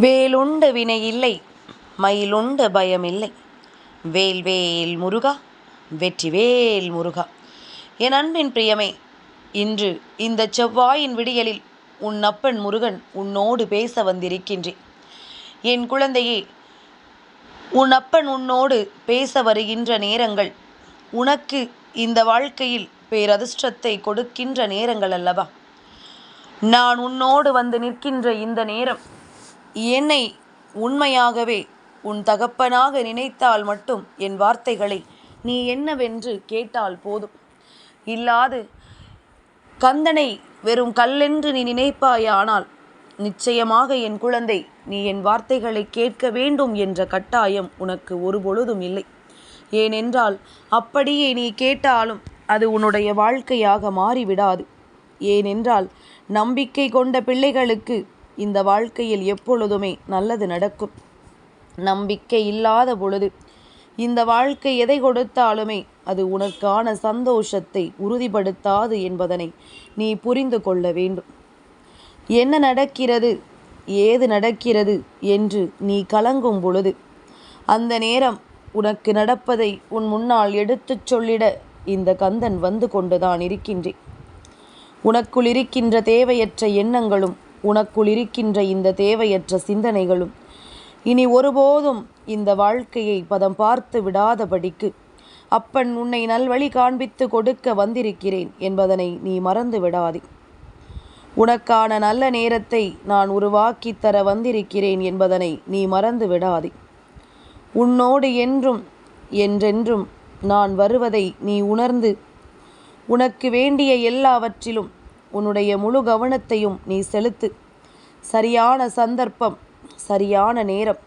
வேலுண்டு இல்லை மயிலுண்டு பயமில்லை வேல் வேல் முருகா வெற்றிவேல் முருகா. என் அன்பின் பிரியமே இன்று இந்த செவ்வாயின் விடியலில் உன் அப்பன் முருகன் உன்னோடு பேச வந்திருக்கின்றேன். என் குழந்தையே உன் அப்பன் உன்னோடு பேச வருகின்ற நேரங்கள் உனக்கு இந்த வாழ்க்கையில் பேரதிர்ஷ்டத்தை கொடுக்கின்ற நேரங்கள் அல்லவா? நான் உன்னோடு வந்து நிற்கின்ற இந்த நேரம் என்னை உண்மையாகவே உன் தகப்பனாக நினைத்தால் மட்டும் என் வார்த்தைகளை நீ என்னவென்று கேட்டால் போதும். இல்லாது கந்தனை வெறும் கல்லென்று நீ நினைப்பாயானால் நிச்சயமாக என் குழந்தை நீ என் வார்த்தைகளை கேட்க வேண்டும் என்ற கட்டாயம் உனக்கு ஒரு பொழுதும் இல்லை. ஏனென்றால் அப்படியே நீ கேட்டாலும் அது உன்னுடைய வாழ்க்கையாக மாறிவிடாது. ஏனென்றால் நம்பிக்கை கொண்ட பிள்ளைகளுக்கு இந்த வாழ்க்கையில் எப்பொழுதுமே நல்லது நடக்கும். நம்பிக்கை இல்லாத பொழுது இந்த வாழ்க்கை எதை கொடுத்தாலுமே அது உனக்கான சந்தோஷத்தை உறுதிப்படுத்தாது என்பதனை நீ புரிந்து கொள்ள வேண்டும். என்ன நடக்கிறது ஏது நடக்கிறது என்று நீ கலங்கும் பொழுது அந்த நேரம் உனக்கு நடப்பதை உன் முன்னால் எடுத்துச் சொல்லிட இந்த கந்தன் வந்து கொண்டுதான் இருக்கின்றேன். உனக்குள் இருக்கின்ற தேவையற்ற எண்ணங்களும் உனக்குள் இருக்கின்ற இந்த தேவையற்ற சிந்தனைகளும் இனி ஒருபோதும் இந்த வாழ்க்கையை பதம் பார்த்து விடாதபடிக்கு அப்பன் உன்னை நல்வழி காண்பித்து கொடுக்க வந்திருக்கிறேன் என்பதனை நீ மறந்து விடாதே. உனக்கான நல்ல நேரத்தை நான் உருவாக்கித் தர வந்திருக்கிறேன் என்பதனை நீ மறந்து விடாதே. உன்னோடு என்றும் என்றென்றும் நான் வருவதை நீ உணர்ந்து உனக்கு வேண்டிய எல்லாவற்றிலும் உன்னுடைய முழு கவனத்தையும் நீ செலுத்து. சரியான சந்தர்ப்பம் சரியான நேரம்.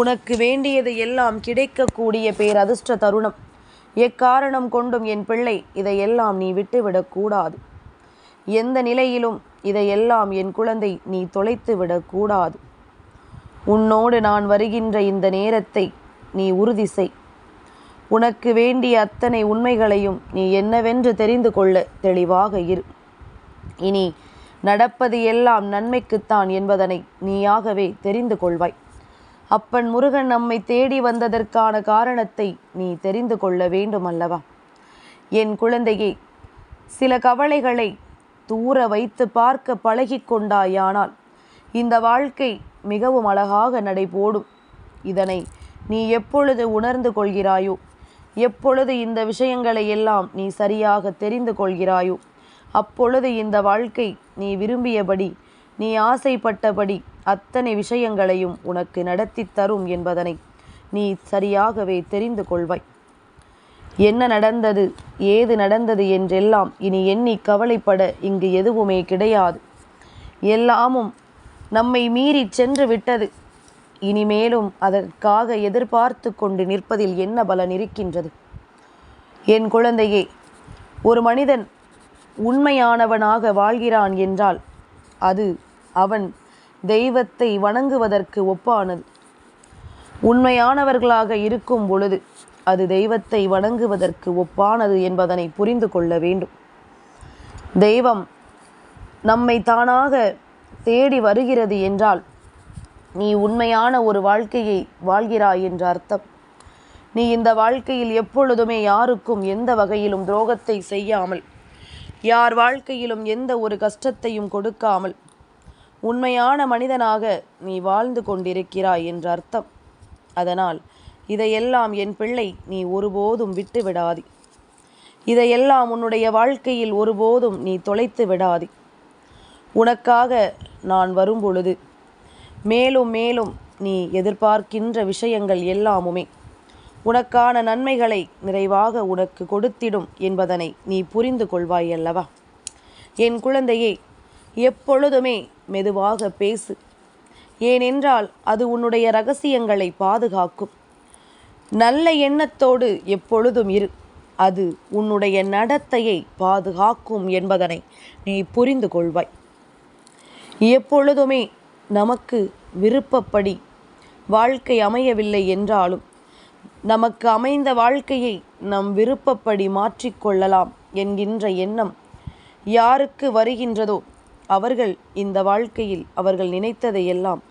உனக்கு வேண்டியது எல்லாம் கிடைக்கக்கூடிய பேரதிர்ஷ்ட தருணம். எக்காரணம் கொண்டும் என் பிள்ளை இதையெல்லாம் நீ விட்டுவிடக்கூடாது எந்த நிலையிலும் இதையெல்லாம் என் குழந்தை நீ தொலைத்து விடக்கூடாது உன்னோடு நான் வருகின்ற இந்த நேரத்தை நீ உறுதி செய். உனக்கு வேண்டிய அத்தனை உண்மைகளையும் நீ என்னவென்று தெரிந்து கொள்ள தெளிவாக இரு. இனி நடப்பது எல்லாம் நன்மைக்குத்தான் என்பதனை நீயாகவே தெரிந்து கொள்வாய். அப்பன் முருகன் நம்மை தேடி வந்ததற்கான காரணத்தை நீ தெரிந்து கொள்ள வேண்டும் அல்லவா என் குழந்தையே சில கவலைகளை தூர வைத்து பார்க்க பழகிக் கொண்டாயானால் இந்த வாழ்க்கை மிகவும் அழகாக நடைபோடும். இதனை நீ எப்பொழுது உணர்ந்து கொள்கிறாயோ எப்பொழுது இந்த விஷயங்களை எல்லாம் நீ சரியாக தெரிந்து கொள்கிறாயோ அப்பொழுது இந்த வாழ்க்கை நீ விரும்பியபடி நீ ஆசைப்பட்டபடி அத்தனை விஷயங்களையும் உனக்கு நடத்தி தரும் என்பதனை நீ சரியாகவே தெரிந்து கொள்வாய். என்ன நடந்தது ஏது நடந்தது என்றெல்லாம் இனி எண்ணி கவலைப்பட இங்கு எதுவுமே கிடையாது. எல்லாமும் நம்மை மீறி சென்று விட்டது. இனிமேலும் அதற்காக எதிர்பார்த்து கொண்டு நிற்பதில் என்ன பலன் இருக்கின்றது? என் குழந்தையே ஒரு மனிதன் உண்மையானவனாக வாழ்கிறான் என்றால் அது அவன் தெய்வத்தை வணங்குவதற்கு ஒப்பானது. உண்மையானவர்களாக இருக்கும் பொழுது அது தெய்வத்தை வணங்குவதற்கு ஒப்பானது என்பதனை புரிந்து கொள்ள வேண்டும். தெய்வம் நம்மை தானாக தேடி வருகிறது என்றால் நீ உண்மையான ஒரு வாழ்க்கையை வாழ்கிறாய் என்ற அர்த்தம். நீ இந்த வாழ்க்கையில் எப்பொழுதுமே யாருக்கும் எந்த வகையிலும் துரோகத்தை செய்யாமல் யார் வாழ்க்கையிலும் எந்த ஒரு கஷ்டத்தையும் கொடுக்காமல் உண்மையான மனிதனாக நீ வாழ்ந்து கொண்டிருக்கிறாய் என்ற அர்த்தம். அதனால் இதையெல்லாம் என் பிள்ளை நீ ஒருபோதும் விட்டு விடாதி. இதையெல்லாம் உன்னுடைய வாழ்க்கையில் ஒருபோதும் நீ தொலைத்து விடாதி. உனக்காக நான் வரும் பொழுது மேலும் மேலும் நீ எதிர்பார்க்கின்ற விஷயங்கள் எல்லாமுமே உனக்கான நன்மைகளை நிறைவாக உனக்கு கொடுத்திடும் என்பதனை நீ புரிந்து கொள்வாய் அல்லவா? என் குழந்தையே எப்பொழுதுமே மெதுவாக பேசு. ஏனென்றால் அது உன்னுடைய ரகசியங்களை பாதுகாக்கும். நல்ல எண்ணத்தோடு எப்பொழுதும் இரு. அது உன்னுடைய நடத்தையை பாதுகாக்கும் என்பதனை நீ புரிந்து கொள்வாய். எப்பொழுதுமே நமக்கு விருப்பப்படி வாழ்க்கை அமையவில்லை என்றாலும் நமக்கு அமைந்த வாழ்க்கையை நம் விருப்பப்படி மாற்றிக்கொள்ளலாம் என்கின்ற எண்ணம் யாருக்கு வருகின்றதோ அவர்கள் இந்த வாழ்க்கையில் அவர்கள் நினைத்ததையெல்லாம்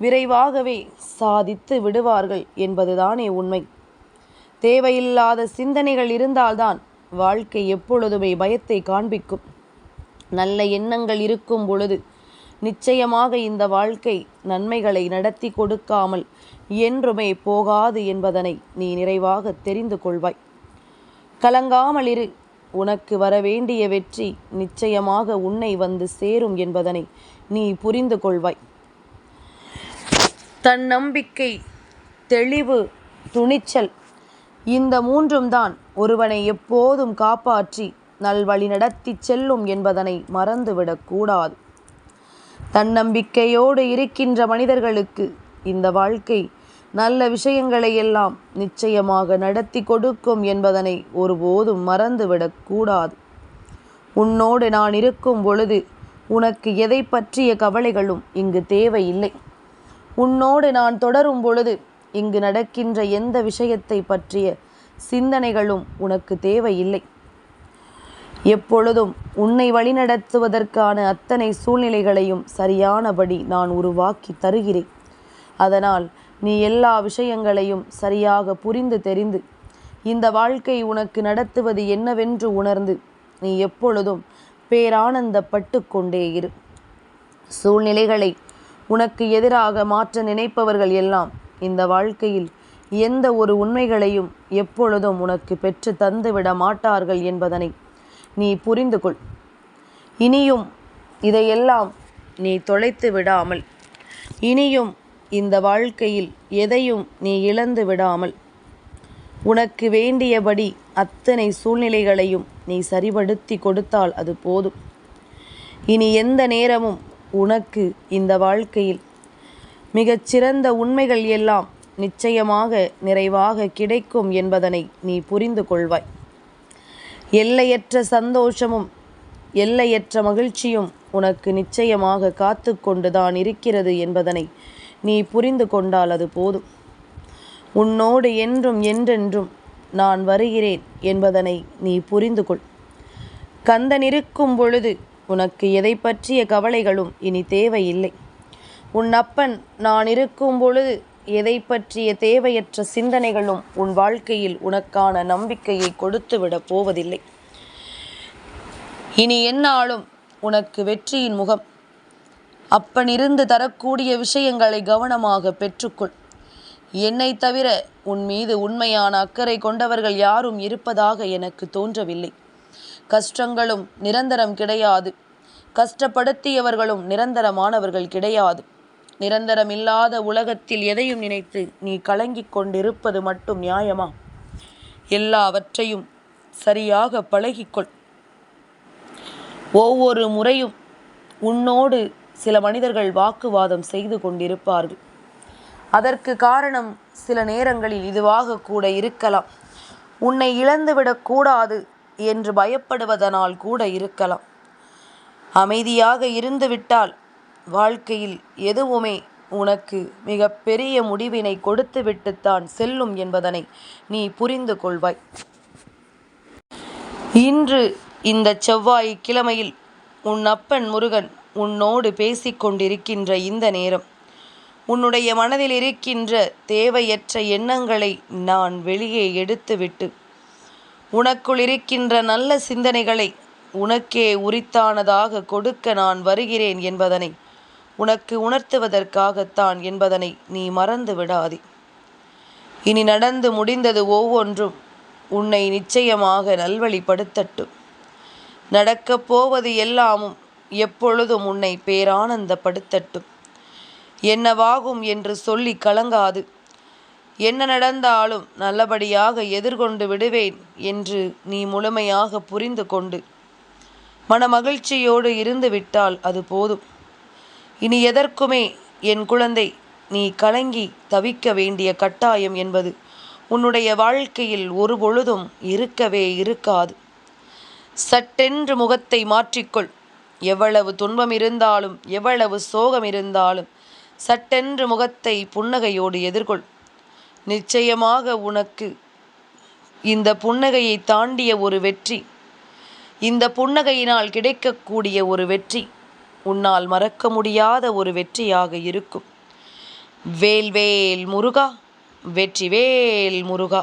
விரைவாகவே சாதித்து விடுவார்கள் என்பதுதானே உண்மை. தேவையில்லாத சிந்தனைகள் இருந்தால்தான் வாழ்க்கை எப்பொழுதுமே பயத்தை காண்பிக்கும். நல்ல எண்ணங்கள் இருக்கும் பொழுது நிச்சயமாக இந்த வாழ்க்கை நன்மைகளை நடத்தி கொடுக்காமல் என்றுமே போகாது என்பதனை நீ நிறைவாக தெரிந்து கொள்வாய். கலங்காமலிரு உனக்கு வரவேண்டிய வெற்றி நிச்சயமாக உன்னை வந்து சேரும் என்பதனை நீ புரிந்து கொள்வாய். தன்னம்பிக்கை தெளிவு துணிச்சல் இந்த மூன்றும் தான் ஒருவனை எப்போதும் காப்பாற்றி நல்வழி நடத்தி செல்லும் என்பதனை மறந்துவிடக்கூடாது தன்னம்பிக்கையோடு இருக்கின்ற மனிதர்களுக்கு இந்த வாழ்க்கை நல்ல விஷயங்களை எல்லாம் நிச்சயமாக நடத்தி கொடுக்கும் என்பதனை ஒருபோதும் மறந்துவிடக் கூடாது. உன்னோடு நான் இருக்கும் பொழுது உனக்கு எதை பற்றிய கவலைகளும் இங்கு தேவையில்லை. உன்னோடு நான் தொடரும் பொழுது இங்கு நடக்கின்ற எந்த விஷயத்தை பற்றிய சிந்தனைகளும் உனக்கு தேவையில்லை. எப்பொழுதும் உன்னை வழிநடத்துவதற்கான அத்தனை சூழ்நிலைகளையும் சரியானபடி நான் உருவாக்கி தருகிறேன். அதனால் நீ எல்லா விஷயங்களையும் சரியாக புரிந்து தெரிந்து. இந்த வாழ்க்கை உனக்கு நடத்துவது என்னவென்று உணர்ந்து நீ எப்பொழுதும் பேரானந்தப்பட்டு கொண்டே இரு. சூழ்நிலைகளை உனக்கு எதிராக மாற்ற நினைப்பவர்கள் எல்லாம் இந்த வாழ்க்கையில் எந்த ஒரு உண்மைகளையும் எப்பொழுதும் உனக்கு பெற்று தந்துவிட மாட்டார்கள் என்பதனை நீ புரிந்து கொள். இனியும் இதையெல்லாம் நீ தொலைத்து விடாமல் இனியும் இந்த வாழ்க்கையில் எதையும் நீ இழந்து விடாமல் உனக்கு வேண்டியபடி அத்தனை சூழ்நிலைகளையும் நீ சரிபடுத்தி கொடுத்தால் அது போதும். இனி எந்த நேரமும் உனக்கு இந்த வாழ்க்கையில் மிகச்சிறந்த உண்மைகள் எல்லாம் நிச்சயமாக நிறைவாக கிடைக்கும் என்பதனை நீ புரிந்து கொள்வாய். எல்லையற்ற சந்தோஷமும் எல்லையற்ற மகிழ்ச்சியும் உனக்கு நிச்சயமாக காத்து கொண்டுதான் இருக்கிறது என்பதனை நீ புரிந்து கொண்டால் அது போதும். உன்னோடு என்றும் என்றென்றும் நான் வருகிறேன் என்பதனை நீ புரிந்து கொள். கந்தன் இருக்கும் பொழுது உனக்கு எதை பற்றிய கவலைகளும் இனி தேவையில்லை. உன் அப்பன் நான் இருக்கும் பொழுது எதை பற்றிய தேவையற்ற சிந்தனைகளும் உன் வாழ்க்கையில் உனக்கான நம்பிக்கையை கொடுத்துவிடப் போவதில்லை. இனி என்னாலும் உனக்கு வெற்றியின் முகம் அப்பனிருந்து தரக்கூடிய விஷயங்களை கவனமாக பெற்றுக்கொள். என்னை தவிர உன் மீது உண்மையான அக்கறை கொண்டவர்கள் யாரும் இருப்பதாக எனக்கு தோன்றவில்லை. கஷ்டங்களும் நிரந்தரம் கிடையாது. கஷ்டப்படுத்தியவர்களும் நிரந்தரமானவர்கள் கிடையாது. நிரந்தரம் இல்லாத உலகத்தில் எதையும் நினைத்து நீ கலங்கிக் கொண்டிருப்பது மட்டும் நியாயமா? எல்லாவற்றையும் சரியாக பழகிக்கொள். ஒவ்வொரு முறையும் உன்னோடு சில மனிதர்கள் வாக்குவாதம் செய்து கொண்டிருப்பார்கள். அதற்கு காரணம் சில நேரங்களில் இதுவாக கூட இருக்கலாம். உன்னை இழந்துவிடக்கூடாது என்று பயப்படுவதனால் கூட இருக்கலாம். அமைதியாக இருந்துவிட்டால் வாழ்க்கையில் எதுவுமே உனக்கு மிக பெரிய முடிவினை கொடுத்துவிட்டுத்தான் செல்லும் என்பதனை நீ புரிந்து கொள்வாய். இன்று இந்த செவ்வாய் கிழமையில் உன் அப்பன் முருகன் உன்னோடு பேசிக்கொண்டிருக்கின்ற இந்த நேரம். உன்னுடைய மனதில் இருக்கின்ற தேவையற்ற எண்ணங்களை நான் வெளியே எடுத்துவிட்டு உனக்குள் இருக்கின்ற நல்ல சிந்தனைகளை உனக்கே உரித்தானதாக கொடுக்க நான் வருகிறேன் என்பதனை உனக்கு உணர்த்துவதற்காகத்தான் என்பதனை நீ மறந்து விடாதே. இனி நடந்து முடிந்தது ஒவ்வொன்றும் உன்னை நிச்சயமாக நல்வழிப்படுத்தட்டும். நடக்கப் போவது எல்லாமும் எப்பொழுதும் உன்னை பேரானந்தப்படுத்தட்டும். என்னவாகும் என்று சொல்லி கலங்காது. என்ன நடந்தாலும் நல்லபடியாக எதிர்கொண்டு விடுவேன் என்று நீ முழுமையாக புரிந்து கொண்டு. மன மகிழ்ச்சியோடு இருந்து விட்டால் அது போதும். இனி எதற்குமே என் குழந்தை நீ கலங்கி தவிக்க வேண்டிய கட்டாயம் என்பது உன்னுடைய வாழ்க்கையில் ஒரு பொழுதும் இருக்கவே இருக்காது. சட்டென்று முகத்தை மாற்றிக்கொள். எவ்வளவு துன்பம் இருந்தாலும் எவ்வளவு சோகம் இருந்தாலும் சட்டென்று முகத்தை புன்னகையோடு எதிர்கொள். நிச்சயமாக உனக்கு இந்த புன்னகையை தாண்டிய ஒரு வெற்றி இந்த புன்னகையினால் கிடைக்கக்கூடிய ஒரு வெற்றி உன்னால் மறக்க முடியாத ஒரு வெற்றியாக இருக்கும். வேல்வேல் முருகா வெற்றிவேல் முருகா.